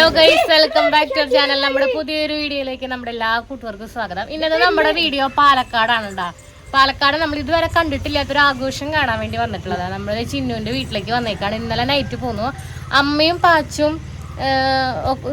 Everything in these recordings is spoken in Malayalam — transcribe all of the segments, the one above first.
Hello guys welcome back to channel നമ്മുടെ പുതിയൊരു വീഡിയോയിലേക്ക് നമ്മുടെ എല്ലാ കൂട്ടുകാർക്കും സ്വാഗതം. ഇന്നത്തെ നമ്മുടെ വീഡിയോ പാലക്കാടാണ് കേട്ടോ പാലക്കാട് നമ്മൾ ഇതുവരെ കണ്ടിട്ടില്ലാത്തൊരു ആഘോഷം കാണാൻ വേണ്ടി വന്നിട്ടുള്ളതാണ്. നമ്മൾ ചിന്നുവിന്റെ വീട്ടിലേക്ക് വന്നേക്കാണ്. ഇന്നലെ നൈറ്റ് പോന്നു. അമ്മയും പാച്ചും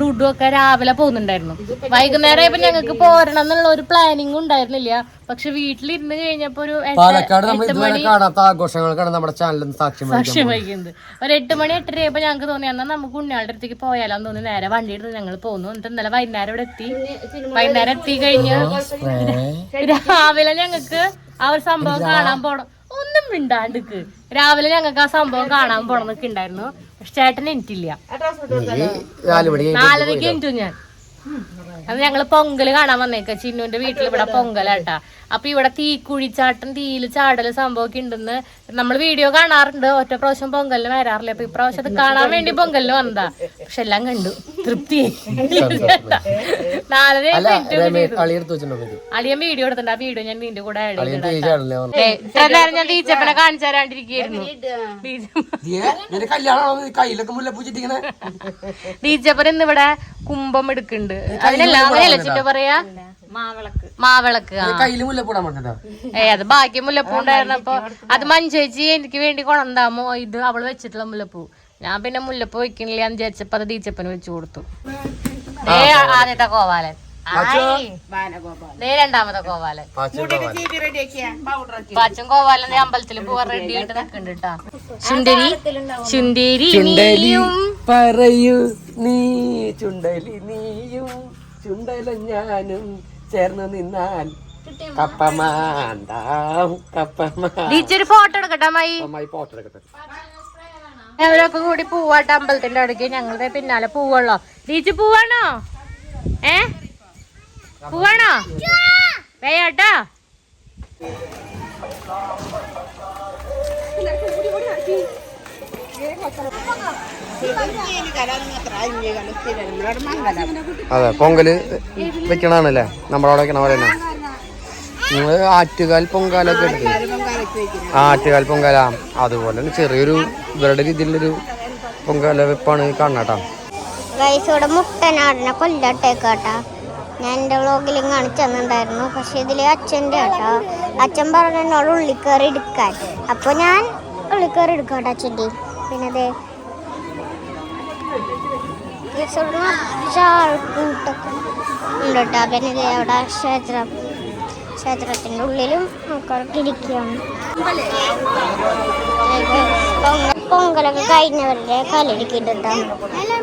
ഡുഡും ഒക്കെ രാവിലെ പോകുന്നുണ്ടായിരുന്നു. വൈകുന്നേരം ഇപ്പൊ ഞങ്ങൾക്ക് പോരണം എന്നുള്ള ഒരു പ്ലാനിങ് ഉണ്ടായിരുന്നില്ല. പക്ഷെ വീട്ടിലിരുന്ന് കഴിഞ്ഞപ്പോ ഒരു എട്ട് പാലക്കാട് നമ്മൾ ഇതുവരെ കാണാത്ത ആഘോഷങ്ങൾക്കാണ് നമ്മുടെ ചാനലിൽ സാക്ഷ്യം വഹിക്കുന്നത്. സാക്ഷ്യം ഒരു എട്ട് മണി എട്ടര ആയപ്പോ ഞങ്ങൾക്ക് തോന്നി എന്നാൽ നമുക്ക് ഉണ്ണിയാളുടെ അടുത്തേക്ക് പോയാലോന്ന് തോന്നി. നേരെ വണ്ടി എടുത്ത് ഞങ്ങൾ പോന്നു. എന്നിട്ട് ഇന്നലെ വൈകുന്നേരം ഇവിടെ എത്തി. വൈകുന്നേരം എത്തി കഴിഞ്ഞ്. രാവിലെ ഞങ്ങൾക്ക് ആ ഒരു സംഭവം കാണാൻ പോണം. ഒന്നും മിണ്ടാണ്ടിക്ക് രാവിലെ ഞങ്ങൾക്ക് ആ സംഭവം കാണാൻ പോണെന്നൊക്കെ ഉണ്ടായിരുന്നു. പക്ഷെ ചേട്ടൻ എനിക്കില്ല. നാലരക്ക് എനിറ്റു ഞാൻ. അത് ഞങ്ങൾ പൊങ്കൽ കാണാൻ വന്നേക്ക. ചിന്നുവിന്റെ വീട്ടിൽ ഇവിടെ പൊങ്കലാട്ടാ. അപ്പൊ ഇവിടെ തീക്കുഴിച്ചാട്ടം തീയിൽ ചാടൽ സംഭവമൊക്കെ ഉണ്ടെന്ന് നമ്മൾ വീഡിയോ കാണാറുണ്ട്. ഒറ്റ പ്രാവശ്യം പൊങ്കലിന് വരാറില്ല. അപ്പൊ ഇപ്രാവശ്യം അത് കാണാൻ വേണ്ടി പൊങ്കലിന് വന്നതാ. പക്ഷെ എല്ലാം കണ്ടു. തൃപ്തി നാലര അളിയൻ വീഡിയോ എടുത്തിട്ടുണ്ട്. ആ വീഡിയോ ഞാൻ നിന്റെ കൂടെ ഇത്ര നേരം ഞാൻ ടീച്ചപ്പനെ കാണിച്ചു തരാണ്ടിരിക്കുന്നു ടീച്ചപ്പൻ ഇന്ന് ഇവിടെ കുംഭം എടുക്കുന്നുണ്ട്. അതിനല്ല അങ്ങനെയല്ല ചിറ്റ പറയാ? മാവിളക്ക്. ഏ അത് ബാക്കി മുല്ലപ്പൂ ഉണ്ടായിരുന്നപ്പോ അത് മഞ്ചേച്ചി എനിക്ക് വേണ്ടി കൊണ്ടാമോ ഇത് അവൾ വെച്ചിട്ടുള്ള മുല്ലപ്പൂ. ഞാൻ പിന്നെ മുല്ലപ്പൂ വെക്കണില്ല എന്ന് വിചാരിച്ചപ്പോ അത് ടീച്ചപ്പന് വെച്ചു കൊടുത്തു. ഏ ആദ്യത്തെ കോവാലൻ. രണ്ടാമത്തെ കോവാലൻ. പാച്ചും കോവാലൻ. ദേ അമ്പലത്തിൽ പോവാൻ റെഡി ആയിട്ട് നിൽക്കുന്നുണ്ട് കേട്ടാ ചുണ്ടരി ചുണ്ടേരി നീയും. പറയൂ നീ ചുണ്ടലി നീയും. ചുണ്ടല ഞാനും ചേർന്ന് നിന്നാൽ ടീച്ചർ ഫോട്ടോ എടുക്കട്ടെ അമ്മായി. എടുക്കട്ടെ. ഞങ്ങളൊക്കെ കൂടി പൂവാട്ട അമ്പലത്തിന്റെ അടുക്ക്. ഞങ്ങളുടെ പിന്നാലെ പൂവുള്ളോ. ടീച്ചർ പൂവാണോ? ഏ? പൂവാണോ? വേയാട്ടാ അതെ പൊങ്കൽ വെക്കണാണല്ലേ? നമ്മുടെ അവിടെ വെക്കണ പോലെ തന്നെ നിങ്ങൾ ആറ്റുകാൽ പൊങ്കാലൊക്കെ ആ ആറ്റുകാൽ പൊങ്കാല. അതുപോലെ തന്നെ ചെറിയൊരു ഇവരുടെ രീതിയിലൊരു പൊങ്കാല വെപ്പാണ് കാണാട്ടാ മുട്ടനാടിനെ കൊല്ലട്ടേക്കാട്ടാ ഞാൻ എന്റെ വ്ളോഗിലും കാണിച്ചു തന്നിട്ടുണ്ടായിരുന്നു. പക്ഷേ ഇതിൽ അച്ഛന്റെ കേട്ടോ അച്ഛൻ പറഞ്ഞു എന്നോട് ഉള്ളിക്കറി എടുക്കാൻ. അപ്പോൾ ഞാൻ ഉള്ളിക്കറി കേട്ടോ അച്ഛന്റെ. പിന്നെ അതെ ആൾക്കൂട്ടൊക്കെ പിന്നെ ദേ അവിടെ ക്ഷേത്രം. ക്ഷേത്രത്തിന്റെ ഉള്ളിലും ആൾക്കാർക്ക് ഇരിക്കുകയാണ്. പൊങ്ക- പൊങ്കലൊക്കെ കഴിഞ്ഞവരുടെ കലടിക്കിട്ടോ പിന്നെ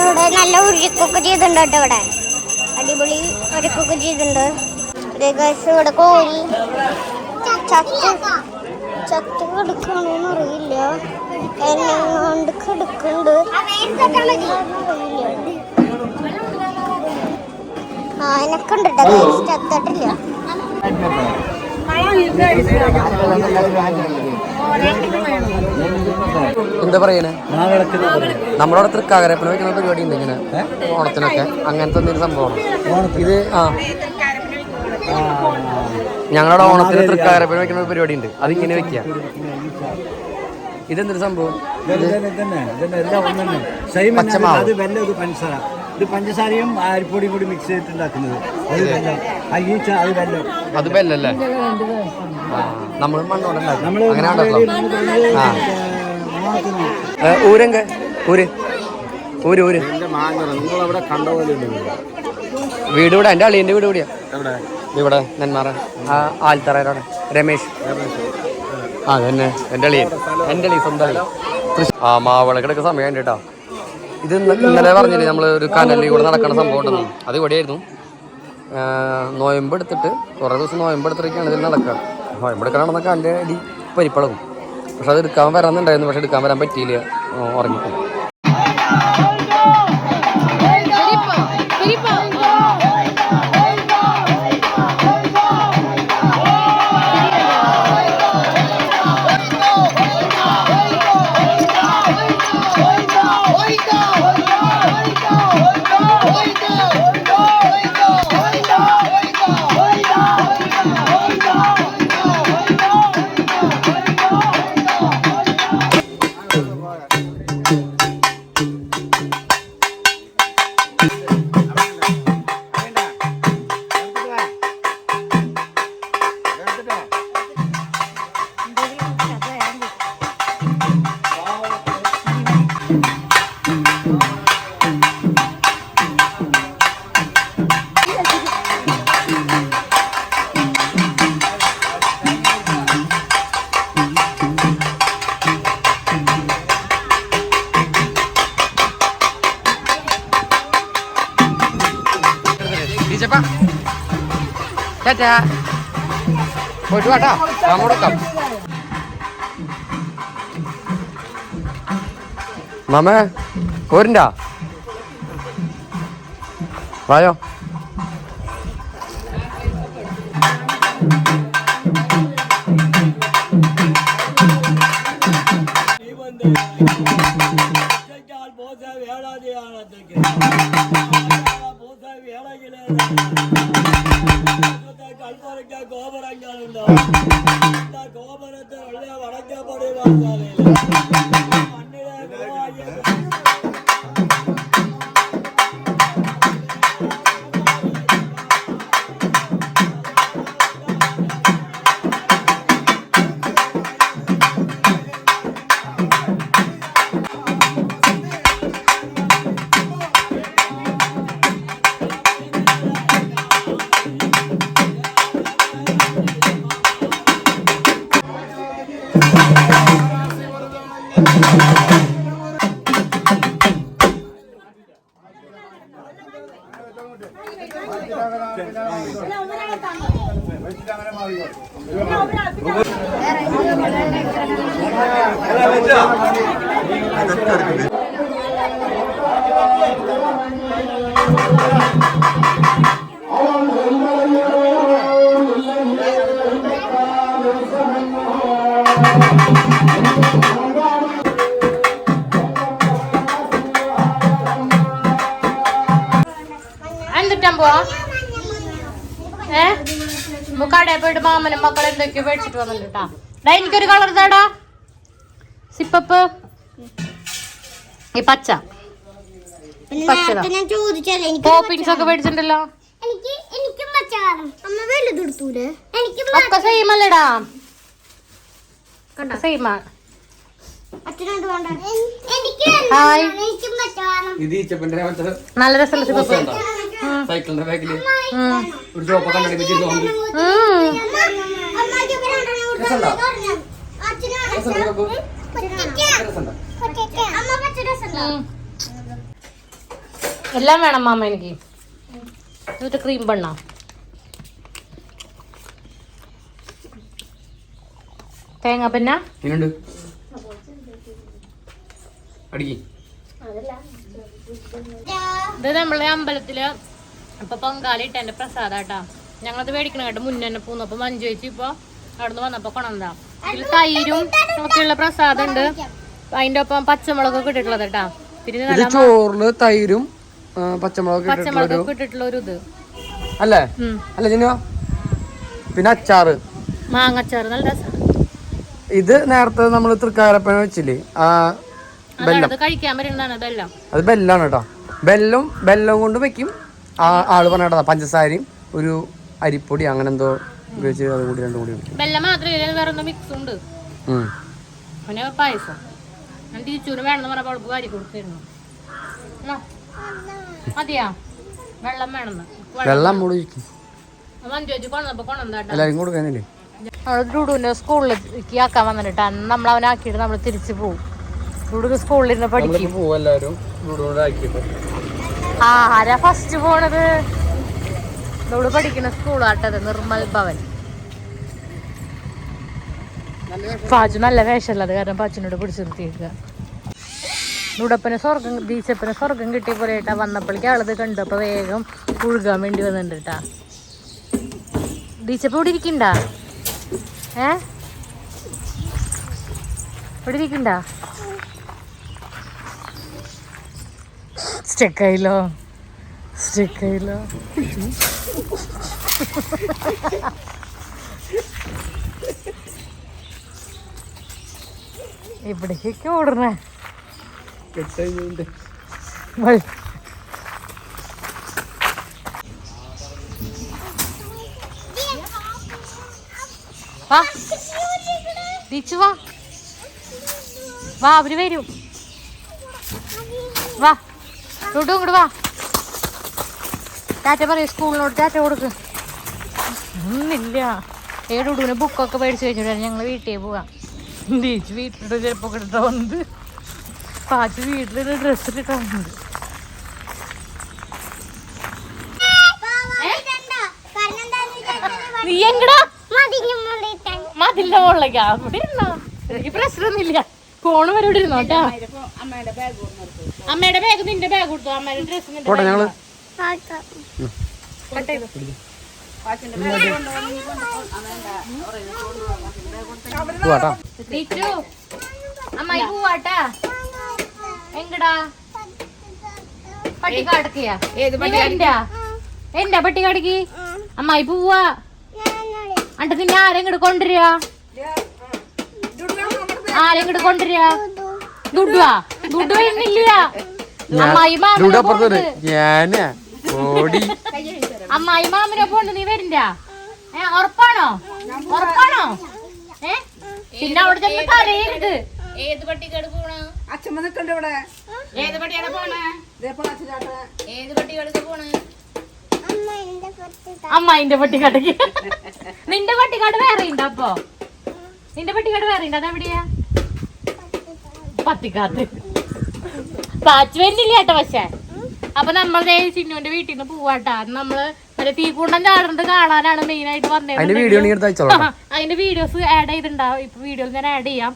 ഇവിടെ നല്ല ഉരുക്കൊക്കെ ചെയ്തിട്ടുണ്ട് കേട്ടോ ഇവിടെ. അടിപൊളി ഉരുക്കൊക്കെ ചെയ്തിട്ടുണ്ട്. ഇവിടെ കോഴി ചത്ത് ചത്ത് കിടക്കണോന്ന് അറിയില്ല. എന്നെ കൊണ്ട് കിടക്കുന്നുണ്ട്. ആ എനക്ക് ഉണ്ട് കേട്ടോ ചത്തിട്ടില്ല. എന്താ പറയണേ? നമ്മുടെ അവിടെ വെക്കുന്ന പരിപാടി ഉണ്ട് ഇങ്ങനെ. ഓണത്തിനൊക്കെ. അങ്ങനത്തെ എന്തെങ്കിലും സംഭവമാണ് ഇത് ആ. ഞങ്ങളുടെ ഓണത്തിന് തൃക്കാകരപ്പന വെക്കുന്ന പരിപാടി ഉണ്ട്. അത് ഇങ്ങനെ വെക്കുക. ഇതെന്തൊരു സംഭവം. അത് വെല്ലം ഇത് പഞ്ചസാര. ഇത് പഞ്ചസാരയും അരിപ്പൊടിയും കൂടി മിക്സ് ചെയ്തിട്ടുണ്ടാക്കുന്നത്. അത് വെല്ലം. അത് ബെല്ലല്ലേ നമ്മൾ മണ്ണോടുണ്ടാക്കും നമ്മൾ അങ്ങനെ ഉണ്ടല്ലോ ആ. ഊരെങ്ക ഊര്. ഊര് ഊര്. വീട് ഇവിടെ എന്റെ അളിയന്റെ വീട് ഇവിടെയാ. ഇവിടെ നെന്മാറ. ആ ആൽത്തറയിലാണ്. രമേശ്. ആ തന്നെ എന്റെ അളിയൻ. എന്റെ അളിയൻ സ്വന്തം അളിയൻ. ആ മാവളക്കിടക്ക് സമയം കേട്ടോ ഇത് ഇന്നലെ പറഞ്ഞില്ലേ നമ്മൾ ഒരു കനലിൽ കൂടെ നടക്കുന്ന സംഭവം ഉണ്ടെന്ന്. അത് ഇവിടെയായിരുന്നു. നോയമ്പ് എടുത്തിട്ട് കുറേ ദിവസം നോയമ്പ് എടുത്തിട്ടൊക്കെയാണ് ഇതിൽ നടക്കുക ഇവിടെ നടന്ന കാലിന്റെ അടി പരിപ്പളകും പക്ഷെ അത് എടുക്കാൻ വരാന്നുണ്ടായിരുന്നു പക്ഷെ എടുക്കാൻ വരാൻ പറ്റിയില്ല. ആ, ഉറങ്ങിപ്പോയി ചേച്ചാ പോയിട്ട് വാട്ടാ അങ്ങോട്ടൊക്കാം മാമേ പോരണ്ടാ. വായോ. ഗോപുരത്തെ എന്നിട്ടാ പോവാ ഏ? നമുക്ക് കടയിൽ പോയിട്ട് മാമനും മക്കളെ എന്തൊക്കെയോ മേടിച്ചിട്ട് വന്നിട്ടാ ഡാ എനിക്കൊരു കളർ തേടാ. സിപ്പപ്പ്. ഈ പച്ച. പോപ്പിൻസ് ഒക്കെ മേടിച്ചിട്ടുണ്ടല്ലോ. ഒക്കെ സെയിം അല്ലടാ സെയിമാ അച്ഛനോട് വേണ്ട എനിക്ക് ഹായ് എനിക്കും പച്ച വേണം ഇത് ഈ ചെപ്പന്റെ നല്ല രസമുള്ള സിപ്പപ്പ് സൈക്കിളിന്റെ ബാക്കിൽ ഒരു ചോപ്പ കണ്ണടി എല്ലാം വേണം മാമ എനിക്ക്. എന്നിട്ട് ക്രീം ബണ്ണ? തേങ്ങ പിന്നെ? അടിക്ക്. ഇത് നമ്മളെ അമ്പലത്തിൽ ഇപ്പൊ പൊങ്കാലി ഇട്ടെന്റെ പ്രസാദാട്ടാ. ഞങ്ങളത് മേടിക്കണ കേട്ടോ മുന്നേ തന്നെ പോന്നു. അപ്പൊ മഞ്ജു ചേച്ചി ഇപ്പൊ അവിടുന്ന് വന്നപ്പോ കൊണന്താ ഇതിൽ തൈരും ഒക്കെയുള്ള പ്രസാദം ഉണ്ട് അതിന്റെ ഒപ്പം പച്ചമുളകൊക്കെ ഇട്ടിട്ടുള്ളത് കേട്ടാ പിന്നെ ചോറിൽ തൈരും പച്ചമുളക് പച്ചമുളകൊക്കെ ഇട്ടിട്ടുള്ള ഒരു പച്ചമുളകൊക്കെ ഇട്ടിട്ടുള്ള ഒരു ഇത്. അല്ലേ. അല്ല പിന്നെ അച്ചാറ്. മാങ്ങച്ചാറ് നല്ല രസമാണ് ഇത് നേരത്തെ നമ്മൾ തൃക്കാരപ്പന വെച്ചില്ലേ? ആ ബെല്ലം. അത് ബെല്ലാണ് കേട്ടോ ബെല്ലും ബെല്ലം കൊണ്ട് വെക്കും. ആ ആൾ പറഞ്ഞ പഞ്ചസാരയും ഒരു അരിപ്പൊടി അങ്ങനെ എന്തോ ഉപയോഗിച്ച് അത് കൂടി രണ്ടും കൂടി വെക്കും വെള്ളം മാത്രമേ ഇതിന് വേറെ എന്തോ മിക്സ് ഉണ്ട്. ഉം. പിന്നെ പായസം. ഞാൻ ടീച്ചൂര് വേണമെന്ന് പറഞ്ഞപ്പോൾ അവൾക്ക് വാരി കൊടുത്തിരുന്നു. എന്നാ, മതിയാ? വെള്ളം വേണമെന്ന് വെള്ളം എല്ലാവരും കൊടുക്കാനില്ലേ? നമ്മൾ ഡുഡുവിന്റെ സ്കൂളിലേക്ക് ആക്കാൻ വന്നിട്ട് അന്ന് നമ്മൾ അവനെ ആക്കിയിട്ട് നമ്മൾ തിരിച്ചു പോകും ഡുഡു സ്കൂളിൽ നിന്ന് പഠിക്കും ആ ആരാ ഫസ്റ്റ് പോണത്? ഡുഡു പഠിക്കുന്ന സ്കൂളാട്ടത് നിർമ്മൽ ഭവൻ. പാച്ചു നല്ല വേഷമല്ല കാരണം പാച്ചിനോട് പിടിച്ചു നിർത്തിയിരിക്കുക ഉടപ്പന് സ്വർഗം ബീച്ചപ്പന് സ്വർഗം കിട്ടിയ പോലെ ഏട്ടാ വന്നപ്പോഴേക്ക് ആളത് കണ്ടപ്പോ വേഗം ഒഴുകാൻ വേണ്ടി വന്നിട്ടുണ്ട് കേട്ടാ ദീച്ചപ്പ ഇവിടെ ഇരിക്കണ്ട? ഏ? ഇവിടെ ഇരിക്കണ്ട? സ്റ്റെക്കായില്ലോ സ്റ്റെക്കായില്ലോ ഇവിടേക്കൊക്കെ ഓടണേ വഴി. വാ. തിരിച്ചു വാ. വാ അവർ വരും. വാ. ടുട്ടു ഇങ്ങോട്ട് വാ. ടാറ്റ പറയൂ സ്കൂളിനോട് ടാറ്റ കൊടുക്ക്. ഒന്നില്ല ഏ ടുടുവിന് ബുക്കൊക്കെ മേടിച്ച് കഴിഞ്ഞിട്ട് ഞങ്ങൾ വീട്ടിൽ പോവാം. തിരിച്ച് വീട്ടിലിട്ട് ചിലപ്പോൾ ഇട്ടിട്ട് വന്നത്. പാച്ച് വീട്ടിലൊരു ഡ്രസ്സ് ഇട്ടിട്ട് വന്നത്. നീ എങ്ങടാ? മുള്ളിട്ടാൻ മോളിലേക്ക് അവിടെ ഇരുന്നോ എനിക്ക് പ്രശ്നമൊന്നുമില്ല. ഫോണ് വരെ ഇവിടെ അമ്മയുടെ ബാഗ് നിന്റെ ബാഗ് കൊടുത്തു? അമ്മയുടെ ഡ്രസ് നിന്റെ പോട്ടെ ഞങ്ങൾ. അമ്മായി പോവാട്ടാ. എങ്കടാ പട്ടിക്കാടക്കയാ? എന്താ എന്താ പട്ടിക്കാടക്ക്? അമ്മായി പോവാ. അണ്ട പിന്നെ ആരെങ്ങോട്ട് കൊണ്ടുവരിക? ആരെങ്ങോട്ട് കൊണ്ടുവരിക? ദുഡുവാ? ദുഡു ഇന്നില്ല. അമ്മായി മാമനെ ഞാനാ? ഓടി. അമ്മായി മാമനെ പോണ്ട് നീ വരിണ്ട ഏ ഉറപ്പാണോ? ഉറപ്പാണോ? ഏ? പിന്നെ അവിടെ ചെന്ന് കരയരുത്. ഏത് പട്ടിക്കാട് പോണ? അച്ഛമ്മ നിൽക്കണ്ട ഇവിടെ. ഏത് പട്ടിയാണ് പോണേ? ഏത് പട്ടിക്കാട് പോണേ? അമ്മായിന്റെ പട്ടിക്കാട്ടക്ക്. നിന്റെ പട്ടിക്കാട് വേറെ ഉണ്ട് അപ്പൊ? നിന്റെ പട്ടിക്കാട് വേറെ ഉണ്ട് അതെവിടെയാ? പത്തിക്കാത്ത് പാച്ച് വരുന്നില്ല കേട്ടോ പക്ഷേ. അപ്പൊ നമ്മളെ ചിന്നുവിന്റെ വീട്ടിൽ നിന്ന് പോവാട്ടാ നമ്മൾ മറ്റേ തീക്കൂണ്ടൻ ചാടുന്നത് കാണാനാണ് മെയിൻ ആയിട്ട് വന്നേ വന്നത് അതിന്റെ വീഡിയോസ് ആഡ് ചെയ്തിട്ടുണ്ടാവും. ഇപ്പൊ വീഡിയോയിൽ ഞാൻ ആഡ് ചെയ്യാം.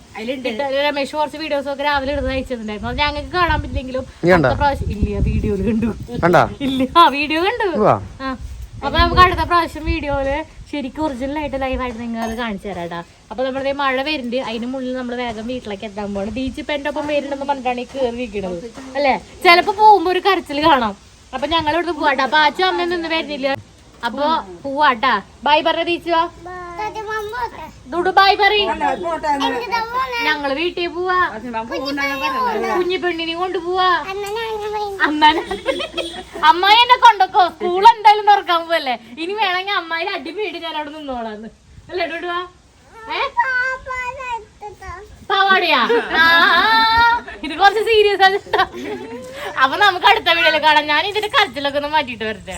രമേശ് കുറച്ച് വീഡിയോസ് ഒക്കെ രാവിലെ എടുത്ത് അയച്ചിട്ടുണ്ടായിരുന്നു. അത് ഞങ്ങൾക്ക് കാണാൻ പറ്റില്ലെങ്കിലും? ഇല്ല വീഡിയോ കണ്ടു. കണ്ടാ? ഇല്ല ആ വീഡിയോ കണ്ടു. ആ. അപ്പൊ നമുക്ക് അടുത്ത പ്രാവശ്യം വീഡിയോയിൽ ശരിക്കും ഒറിജിനൽ ആയിട്ട് ലൈവ് ആയിട്ട് നിങ്ങൾ അത് കാണിച്ചു തരാട്ടാ അപ്പൊ നമ്മുടെ മഴ വരുന്നുണ്ട്. അതിന് മുന്നിൽ നമ്മൾ വേഗം വീട്ടിലേക്ക് എത്താൻ പോകണം ബീച്ച് ഇപ്പൊ എന്റെ ഒപ്പം വരുന്നുണ്ടെന്ന് പറഞ്ഞിട്ടാണ് ഈ കയറി നിൽക്കുന്നത് അല്ലെ? ചിലപ്പോ പോകുമ്പോ ഒരു കരച്ചിൽ കാണാം. അപ്പൊ ഞങ്ങൾ ഇവിടുന്ന് പോവാട്ടാ അപ്പൊ അച്ഛൻ അമ്മ നിന്ന് വരുന്നില്ല. അപ്പൊ പോവാട്ടാ ബൈ പറഞ്ഞ ടീച്ചോ ബൈ പറയും. ഞങ്ങൾ വീട്ടിൽ പോവാ. കുഞ്ഞു പെണ്ണിനെ കൊണ്ടുപോവാ. അമ്മാനെ അമ്മായി എന്നെ കൊണ്ടോക്കോ. സ്കൂൾ എന്തായാലും തുറക്കാൻ പോവല്ലേ? ഇനി വേണമെങ്കിൽ അമ്മായി അടി പേടി ഞാൻ അവിടെ നിന്നോളാന്ന്. അല്ലേ ഡുഡുവാ പാവാടിയാ? ഇത് കുറച്ച് സീരിയസ് ആണ് അപ്പൊ നമുക്ക് അടുത്ത വീഡിയോയിൽ കാണാം. ഞാൻ ഇതിന്റെ കരച്ചിലൊക്കെ ഒന്ന് മാറ്റിട്ട് വരട്ടെ.